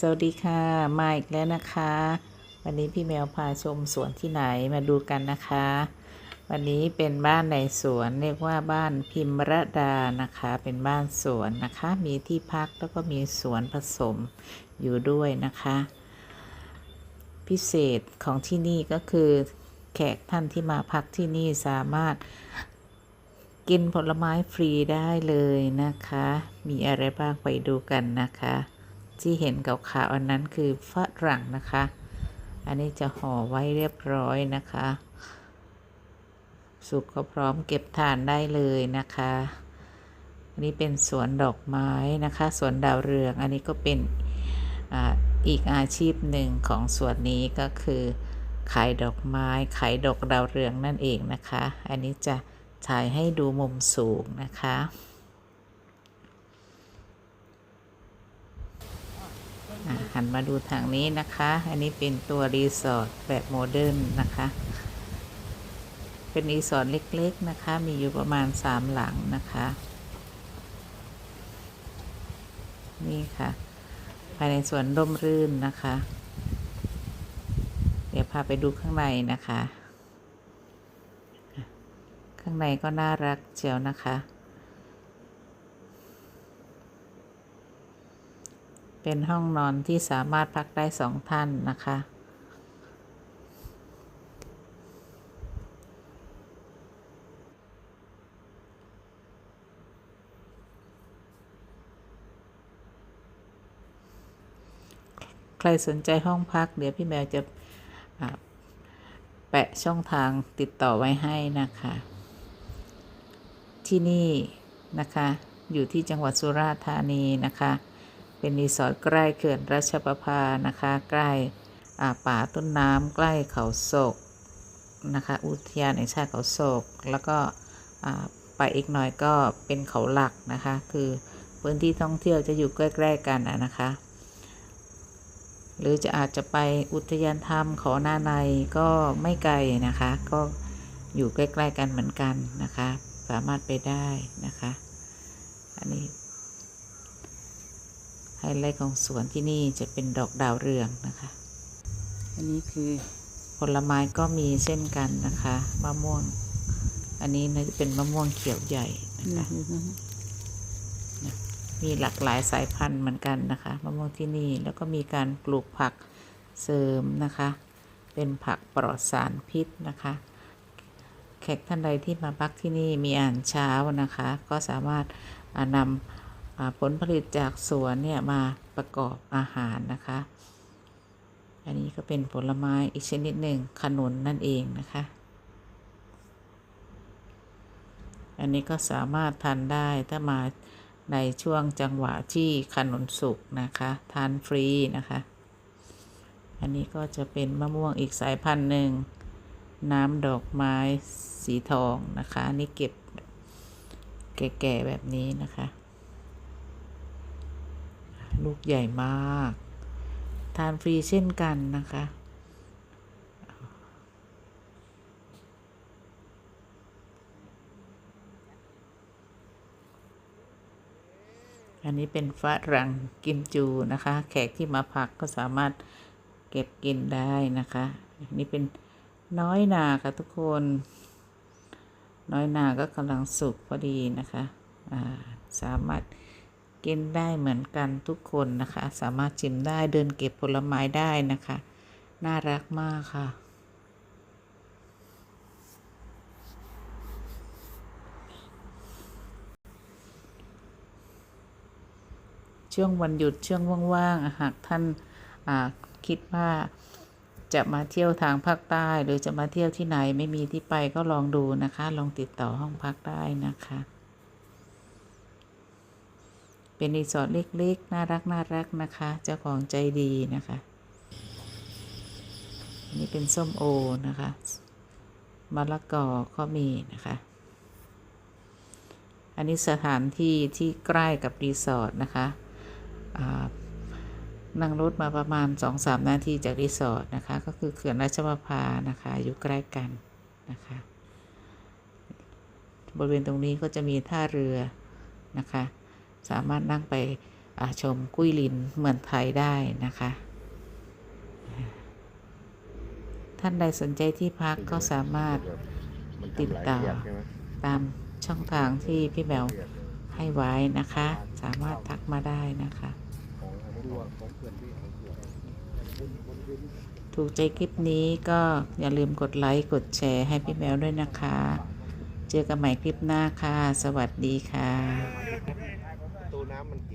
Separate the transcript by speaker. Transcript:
Speaker 1: สวัสดีค่ะ มาอีกแล้วนะคะ วันนี้พี่แมวพาชมสวนที่ไหนมาดูกันนะคะ วันนี้เป็นบ้านในสวนเรียกว่าบ้านพิมรดานะคะ เป็นบ้านสวนนะคะ มีที่พักแล้วก็มีสวนผสมอยู่ด้วยนะคะ พิเศษของที่นี่ก็คือแขกท่านที่มาพักที่นี่สามารถกินผลไม้ฟรีได้เลยนะคะ มีอะไรบ้างไปดูกันนะคะ ที่เห็นขาวๆอันนั้นคือฝรั่งนะคะ อันนี้จะห่อไว้เรียบร้อยนะคะ สุกก็พร้อมเก็บทานได้เลยนะคะอันนี้เป็นสวนดอกไม้นะคะสวนดาวเรือง อันนี้ก็เป็นออีกอาชีพหนึ่งของสวนนี้ก็คือขายดอกไม้ขายดอกดาวเรืองนั่นเองนะคะ อันนี้จะถ่ายให้ดูมุมสูงนะคะอะ หันมาดูทางนี้นะคะ อันนี้เป็นตัวรีสอร์ทแบบโมเดิร์นนะคะ เป็นรีสอร์ทเล็กๆนะคะ มีอยู่ประมาณ3หลังนะคะ นี่ค่ะ ภายในสวนร่มรื่นนะคะ เดี๋ยวพาไปดูข้างในนะคะ ข้างในก็น่ารักเจียวนะคะ เป็นห้องนอนที่สามารถพักได้สองท่านนะคะ ใครสนใจห้องพัก เดี๋ยวพี่แมวจะแปะช่องทางติดต่อไว้ให้นะคะ ที่นี่นะคะ อยู่ที่จังหวัดสุราษฎร์ธานีนะคะ เป็นรีสอร์ทใกล้เขื่อนราชประภานะคะ ใกล้ป่าต้นน้ำใกล้เขาโศกนะคะ อุทยานแห่งชาติเขาโศก แล้วก็ไปอีกหน่อยก็เป็นเขาหลักนะคะ คือพื้นที่ท่องเที่ยวจะอยู่ใกล้ๆกันนะนะคะ หรือจะอาจจะไปอุทยานธรรมเขาหน้าในก็ไม่ไกลนะคะ ก็อยู่ใกล้ๆกันเหมือนกันนะคะ สามารถไปได้นะคะ อันนี้ ไฮไลท์ของสวนที่นี่จะเป็นดอกดาวเรืองนะคะ อันนี้คือผลไม้ก็มีเช่นกันนะคะมะม่วง อันนี้น่าจะเป็นมะม่วงเขียวใหญ่นะคะมีหลากหลายสายพันธุ์เหมือนกันนะคะมะม่วงที่นี่แล้วก็มีการปลูกผักเสริมนะคะ เป็นผักปลอดสารพิษนะคะแขกท่านใดที่มาพักที่นี่มีอาหารเช้านะคะ ก็สามารถนำ ผลผลิตจากสวนเนี่ยมาประกอบอาหารนะคะ อันนี้ก็เป็นผลไม้อีกชนิดหนึ่งขนุนนั่นเองนะคะ อันนี้ก็สามารถทานได้ถ้ามาในช่วงจังหวะที่ขนุนสุกนะคะ ทานฟรีนะคะ อันนี้ก็จะเป็นมะม่วงอีกสายพันธุ์หนึ่ง น้ำดอกไม้สีทองนะคะอันนี่เก็บแก่ๆแบบนี้นะคะ ลูกใหญ่มาก ทานฟรีเช่นกันนะคะ อันนี้เป็นฝรั่งกิมจูนะคะ แขกที่มาพักก็สามารถเก็บกินได้นะคะ อันนี้เป็นน้อยนาค่ะทุกคน น้อยนาก็กำลังสุกพอดีนะคะ สามารถ กินได้เหมือนกันทุกคนนะคะ สามารถชิมได้เดินเก็บผลไม้ได้นะคะ น่ารักมากค่ะ ช่วงวันหยุดช่วงว่างๆหากท่านาคิดว่าจะมาเที่ยวทางภาคใต้ หรือจะมาเที่ยวที่ไหนไม่มีที่ไปก็ลองดูนะคะ ลองติดต่อห้องพักได้นะคะ เป็นรีสอร์ทเล็กๆ น่ารักน่ารักนะคะ เจ้าของใจดีนะคะ อันนี้เป็นส้มโอนะคะมะละกอก็มีนะคะ อันนี้สถานที่ที่ใกล้กับรีสอร์ทนะคะนั่งรถมาประมาณ 2-3 นาทีจากรีสอร์ทนะคะ ก็คือเขื่อนราชประภานะคะ อยู่ใกล้กันนะคะ บริเวณตรงนี้ก็จะมีท่าเรือนะคะ สามารถนั่งไปชมกุ้ยลินเมืองไทยได้นะคะ ท่านใดสนใจที่พักก็สามารถติดต่อตามช่องทางที่พี่แมวให้ไว้นะคะ สามารถทักมาได้นะคะ ถูกใจคลิปนี้ก็อย่าลืมกดไลค์ กดแชร์ให้พี่แมวด้วยนะคะ เจอกันใหม่คลิปหน้าค่ะ สวัสดีค่ะ
Speaker 2: mendidik